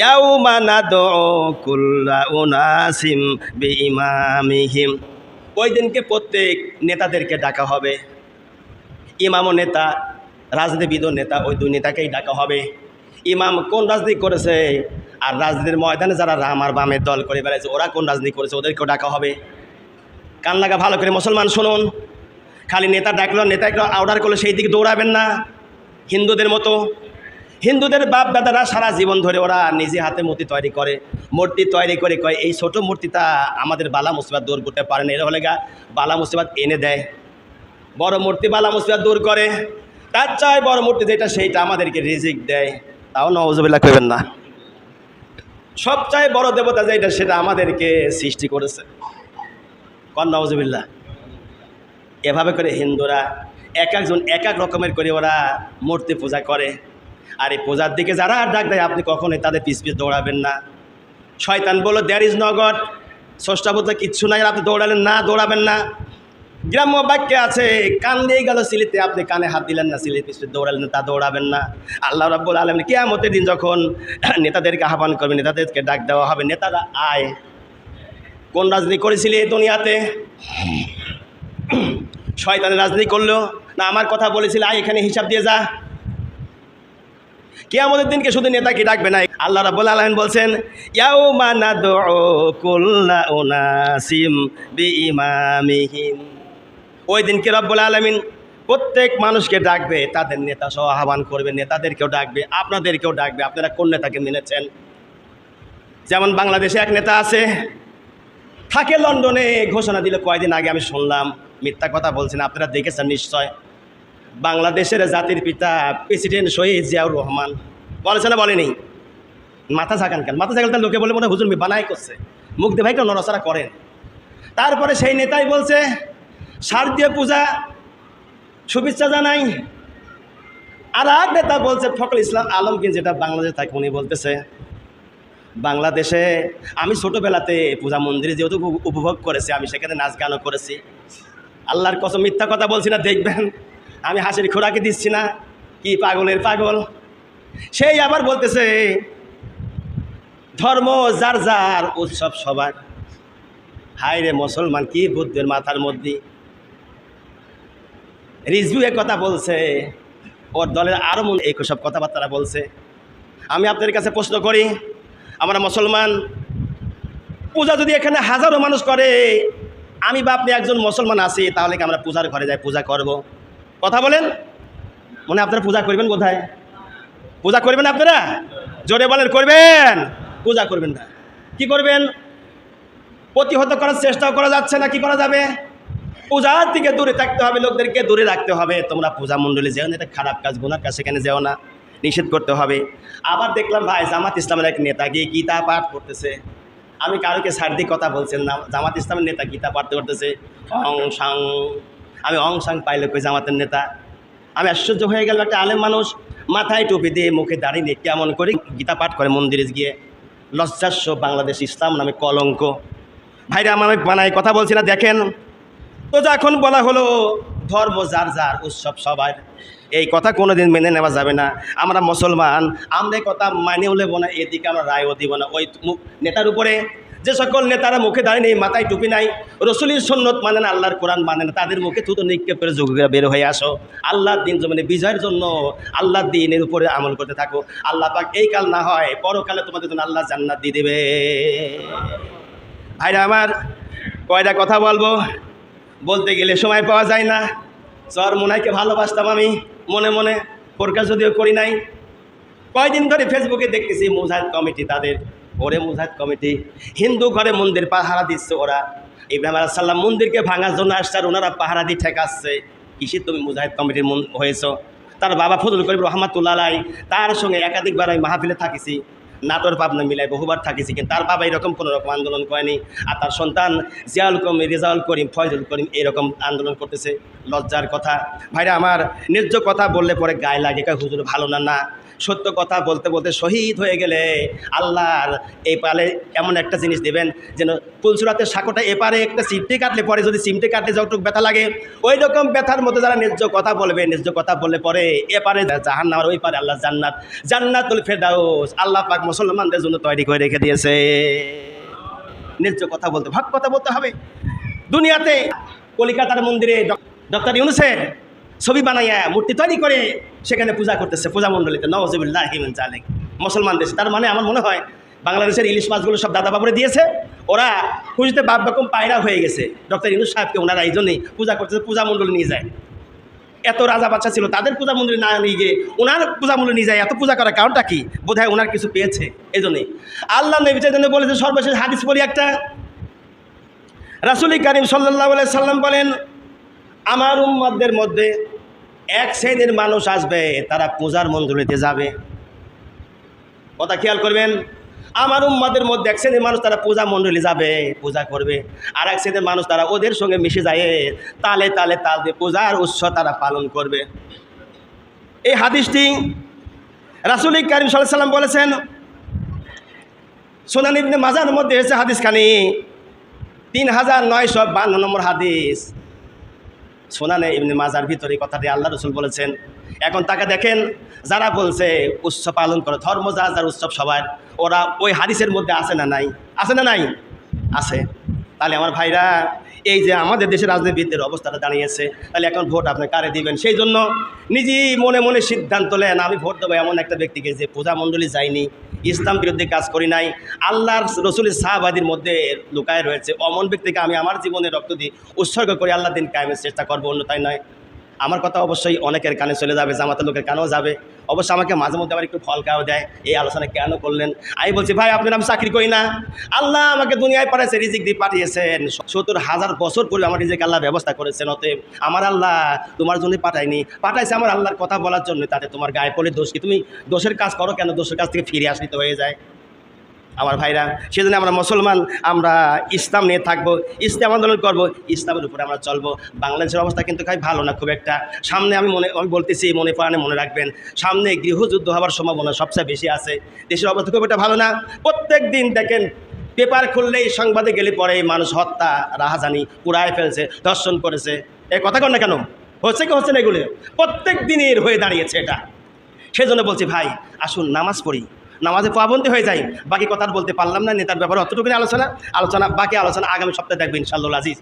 ইয়াউমা নাদউ কুল্লা উনাসিম বিইমামিহিম। ওই দিনকে প্রত্যেক নেতাদেরকে ডাকা হবে। ইমামও নেতা, রাজনীতিবিদও নেতা, ওই দুই নেতাকেই ডাকা হবে। ইমাম কোন রাজনীতি করেছে আর রাজনীতির ময়দানে যারা রাম আর বামের দল করে বেড়াইছে, ওরা কোন রাজনীতি করেছে ওদেরকেও ডাকা হবে। কান লাগা ভালো করে মুসলমান শুনুন। খালি নেতা ডাকলো, নেতা একটু অর্ডার করল, সেই দিকে দৌড়াবেন না। হিন্দুদের মতো হিন্দুদের বাপ দাদারা সারা জীবন ধরে ওরা নিজে হাতে মূর্তি তৈরি করে। মূর্তি তৈরি করে কয়, এই ছোট মূর্তিটা আমাদের বালা মুসিবাত দূর করতে পারে না। এরা হলে গা, বালা মুসিবাত এনে দেয়। বড় মূর্তি বালা মুসিবাদ দূর করে। তার চায় বড় মূর্তি যেটা, সেইটা আমাদেরকে রিজিক দেয়। তাও নওয়াজবিল্লা করবেন না। সবচাই বড় দেবতা যেটা, সেটা আমাদেরকে সৃষ্টি করেছে। কন নওয়াজবিল্লা এভাবে করে হিন্দুরা এক একজন এক এক রকমের করে ওরা মূর্তি পূজা করে। আর এই পূজার দিকে যারা ডাক দেয়, আপনি কখনোই তাদের পিস পিস দৌড়াবেন না। শয়তান বলল দ্যার ইজ নগট ষষ্ঠা বলতে কিচ্ছু নাই, আপনি দৌড়ালেন না, দৌড়াবেন না। গ্রাম্য বাক্যে আছে, কান দিয়ে গেল সিলিতে আপনি কানে হাত দিলেন না সিলি পিছনে দৌড়ালেন না, তা দৌড়াবেন না। আল্লাহ রাব্বুল আলম কেয়ামতের দিন যখন নেতাদেরকে আহ্বান করবে, নেতাদেরকে ডাক দেওয়া হবে, নেতারা আয়। কোন রাজনীতি করেছিলি এই দুনিয়াতে? শয়তানের রাজনীতি করল। না, আমার কথা বলেছিল, আয়, এখানে হিসাব দিয়ে যা। কে আমাদের দিনকে শুধু নেতাকে ডাকবে না? আল্লাহ রাব্বুল আলামিন বলছেন কুল্লা উনাসিম বিইমামিহিম। ওই দিনকে রব্বুল আলামিন প্রত্যেক মানুষকে ডাকবে, তাদের নেতা সহ আহ্বান করবে, নেতাদেরকেও ডাকবে, আপনাদেরকেও ডাকবে। আপনারা কোন নেতাকে মেনেছেন? যেমন বাংলাদেশে এক নেতা আছে, থাকে লন্ডনে, ঘোষণা দিল, কয়দিন আগে আমি শুনলাম, মিথ্যা কথা বলছেন, আপনারা দেখেছেন নিশ্চয়। বাংলাদেশের জাতির পিতা প্রেসিডেন্ট শহীদ জিয়াউর রহমান। বলেছে না বলেনি? মাথা ঝাঁকান কেন? মাথা ঝাঁকান লোকে বলে মনে হুজুর বানাই করছে। মুখ ভাই কেন নড়াচড়া করেন। তারপরে সেই নেতাই বলছে শারদীয় পূজা, শুভেচ্ছা জানাই। আর এক নেতা বলছে, ফখরুল ইসলাম আলমগীর যেটা বাংলাদেশে থাকে উনি বলতেছে, বাংলাদেশে আমি ছোটোবেলাতে পূজা মন্দিরে যেহেতু উপভোগ করেছি, আমি সেখানে নাচ গানও করেছি। আল্লাহর কসম মিথ্যা কথা বলছি না, দেখবেন। আমি হাসির খোরাকি দিচ্ছি না। কি পাগলের পাগল? সেই আবার বলতেছে, ধর্ম যার যার উৎসব সবার। হায় রে মুসলমান, কি বুদ্ধের মাথার মধ্যে? রিজভু এ কথা বলছে, ওর দলের আরও মন এই সব কথাবার্তা বলছে। আমি আপনাদের কাছে প্রশ্ন করি, আমরা মুসলমান, পূজা যদি এখানে হাজারো মানুষ করে, আমি বা আপনি একজন মুসলমান আছি, তাহলে কি আমরা পূজার ঘরে যাই পূজা করব? কথা বলেন। মনে আপনারা পূজা করবেন কোথায় পূজা করবেন আপনারা? জোরে বলেন, করবেন। পূজা করবেন না। কি করবেন? প্রতিহত করার চেষ্টাও করা যাচ্ছে না, কি করা যাবে? পূজার থেকে দূরে থাকতে হবে, লোকদেরকে দূরে রাখতে হবে। তোমরা পূজা মণ্ডলে যেও না, এটা খারাপ কাজ, গুনার কাজ, সেখানে যেও না। নিষেধ করতে হবে। আবার দেখলাম, ভাই, জামাত ইসলামের এক নেতা গিয়ে গীতা পাঠ করতেছে। আমি কারোকে সার্দিক কথা বলছেন না। জামাত ইসলামের নেতা গীতা পাঠ করতেছে। অং সাং আমি অং সাং পাইলে কই জামাতের নেতা। আমি আশ্চর্য হয়ে গেলাম, একটা আলেম মানুষ মাথায় টুপি দিয়ে মুখে দাঁড়িয়ে দিয়ে কেমন করে গীতা পাঠ করে মন্দিরে গিয়ে। লজ্জাস্য বাংলাদেশ ইসলাম নামে কলঙ্ক। ভাইরা আমার বানায় কথা বলছি না, দেখেন। তো যখন বলা হলো, ধর্ম যার যার, উৎসব সবার। এই কথা কোনোদিন মেনে নেওয়া যাবে না। আমরা মুসলমান, আমরা কথা মানিয়েও নেব না, এদিকে আমরা রায়ও দিব না। ওই নেতার উপরে যে সকল নেতারা মুখে দাঁড়িয়ে নেই, মাথায় টুপি নাই, রসুলির সন্ন্যত মানে না, আল্লাহর কোরআন মানে না, তাদের মুখে থুতো নিক্ষেপ করে যোগে বের হয়ে আসো। আল্লাহর দিন মানে বিজয়ের জন্য আল্লাহর দিনের উপরে আমল করতে থাকো। আল্লাহ পাক এই কাল না হয়, পরকালে তোমাদের জন্য আল্লাহ জান্নাত দিয়ে দেবে। ভাইরা আমার, কয়টা কথা বলব? বলতে গেলে সময় পাওয়া যায় না। চর মোনাইকে ভালোবাসতাম আমি, মনে মনে প্রকাশ যদিও করি নাই। কয়দিন ধরে ফেসবুকে দেখতেছি মুজাহিদ কমিটি তাদের ওরে মুজাহিদ কমিটি, হিন্দু ঘরে মন্দির পাহারা দিচ্ছে ওরা। ইব্রাহিম আলাহ সাল্লাম মন্দিরকে ভাঙার জন্য আসছে আর ওনারা পাহারা দিয়ে ঠেকাচ্ছে। কিসে তুমি মুজাহিদ কমিটির হয়েছ? তার বাবা ফজল করিম রহমাতুল্লাহ তার সঙ্গে একাধিকবার আমি মাহফিলে থাকিছি। নাটোর পাবনা মিলাই বহুবার থাকিছি, কিন্তু তার বাবা এরকম কোনো রকম আন্দোলন করেনি। আর তার সন্তান জিয়াউল করিম, রেজাউল করিম, ফয়জুল করিম এরকম আন্দোলন করতেছে। লজ্জার কথা। ভাইরা, আমার ন্যায্য কথা বললে পরে গায়ে লাগে হুজুর, ভালো না না? সত্য কথা বলতে বলতে শহীদ হয়ে গেলে আল্লাহর এই পালে এমন একটা জিনিস দেবেন যেন পুলসুরাতের সাঁকোটা এপারে একটা সিমটি কাটলে পরে যদি সিমটি কাটলে যতটুকু ব্যথা লাগে, ওই রকম ব্যথার মধ্যে যারা ন্যায্য কথা বলবে ন্যায্য কথা বললে পরে এপারে জাহান নামার ওই পারে আল্লাহ জান্নাত, জান্নাতুল ফেরদাউস, আল্লাহ পাক মুসলমানদের জন্য তৈরি করে রেখে দিয়েছে। ন্যায্য কথা বলতে, ভাগ কথা বলতে হবে। দুনিয়াতে কলিকাতার মন্দিরে ডক্টর ইউনুসের ছবি বানাইয়া মূর্তি তৈরি করে সেখানে পূজা করতেছে, পূজা মণ্ডলীতে। নওয়াজিবুল্লাহ হিমেন মুসলমান দেশে। তার মানে আমার মনে হয় বাংলাদেশের ইলিশ মাছগুলো সব দাদা বাবুরে দিয়েছে, ওরা খুঁজতে বাপ রকম পায়রা হয়ে গেছে। ডক্টর ইউনুস সাহেবকে ওনারা এই জন্যই পূজা করতেছে, পূজা মণ্ডলী নিয়ে যায়। এত রাজা বাচ্চা ছিল, তাদের পূজা মন্দিরে না নিয়ে গিয়ে ওনার পূজা মন্দিরে নিয়ে যায়, এত পূজা করার কারণটা কি? বোধ হয় ওনার কিছু পেয়েছে, এই জন্যই। আল্লাহ নবী জন্য বলেছে, সর্বশেষ হাদিস বলি একটা। রাসুলি করিম সাল্লাহ সাল্লাম বলেন আমার উম্মাদের মধ্যে এক শ্রেণির মানুষ আসবে, তারা পূজার মন্দিরেতে যাবে। কথা খেয়াল করবেন, আমার উম্মাদের মধ্যে এক শ্রেণির মানুষ তারা পূজা মণ্ডলী যাবে, পূজা করবে। আর এক শ্রেণির মানুষ তারা ওদের সঙ্গে মিশে যায়, তালে তালে তাল দিয়ে পূজার উৎসব তারা পালন করবে। এই হাদিসটি রাসুল করিম সাল্লাম বলেছেন, সোনান ইবনে মাজার মধ্যে এসে হাদিসখানি। তিন হাজার নয়শো বান্ন নম্বর হাদিস। সোনানে এমনি মাজার ভিতরে কথাটি আল্লাহ রসুল বলেছেন। এখন তাকে দেখেন, যারা বলছে উৎসব পালন করে, ধর্ম যা যার উৎসব সবার, ওরা ওই হাদিসের মধ্যে আছে না নাই? আছে না নাই? আছে। তাহলে আমার ভাইরা এই যে আমাদের দেশের রাজনীতিবিদদের অবস্থাটা দাঁড়িয়েছে, তাহলে এখন ভোট আপনি কারে দিবেন? সেই জন্য নিজেই মনে মনে সিদ্ধান্ত নেন, আমি ভোট দেবো এমন একটা ব্যক্তিকে যে পূজা মণ্ডলী যায়নি, ইসলাম বিরুদ্ধে কাজ করি নাই, আল্লাহর রসুলের সাহাবাদির মধ্যে লুকায় রয়েছে, অমন ব্যক্তিকে আমি আমার জীবনে রক্ত দিয়ে উৎসর্গ করে আল্লাহ দিন কায়েমের চেষ্টা করব অন্যতায় নয়। আমার কথা অবশ্যই অনেকের কানে চলে যাবে, জামাতের লোকের কানেও যাবে। অবশ্য আমাকে মাঝে মধ্যে আবার একটু ফল দেয়, এই আলোচনা কেন করলেন? আমি বলছি, ভাই, আপনার আমি চাকরি করি না। আল্লাহ আমাকে দুনিয়ায় পাঠাইছে, রিজিক দিয়ে পাঠিয়েছেন। সত্তর হাজার বছর পরে আমার রিজিক আল্লাহ ব্যবস্থা করেছেন, অতএব আমার আল্লাহ তোমার জন্য পাঠায়নি। পাঠাইছে আমার আল্লাহর কথা বলার জন্য, তাতে তোমার গায়ে পড়ে দোষ কি? তুমি দোষের কাজ করো কেন? দোষের কাছ থেকে ফিরে আসতে হয়ে যায়। আমার ভাইরা, সেজন্য আমরা মুসলমান, আমরা ইসলাম নিয়ে থাকব, ইসলাম আন্দোলন করব, ইসলামের উপরে আমরা চলবো। বাংলাদেশের অবস্থা কিন্তু খাই ভালো না, খুব একটা। সামনে আমি মনে, আমি বলতেছি, মনে প্রাণে মনে রাখবেন, সামনে গৃহযুদ্ধ হওয়ার সম্ভাবনা সবচেয়ে বেশি আছে। দেশের অবস্থা খুব একটা ভালো না। প্রত্যেক দিন দেখেন, পেপার খুললেই সংবাদে গেলে পরে মানুষ হত্যা, রাহাজানি পুরায় ফেলছে দর্শন করেছে। এ কথা কন না কেন? হচ্ছে কি হচ্ছে না এগুলো? প্রত্যেক দিনের হয়ে দাঁড়িয়েছে এটা। সেজন্য বলছি, ভাই, আসুন, নামাজ পড়ি। নামাজে পাবন্দি হয়ে যায় বাকি কথা বলতে পারলাম না, নেতার ব্যাপারে অতটুকুনি আলোচনা আলোচনা, বাকি আলোচনা আগামী সপ্তাহে দেখবেন ইনশাল্লাহ আজিজ।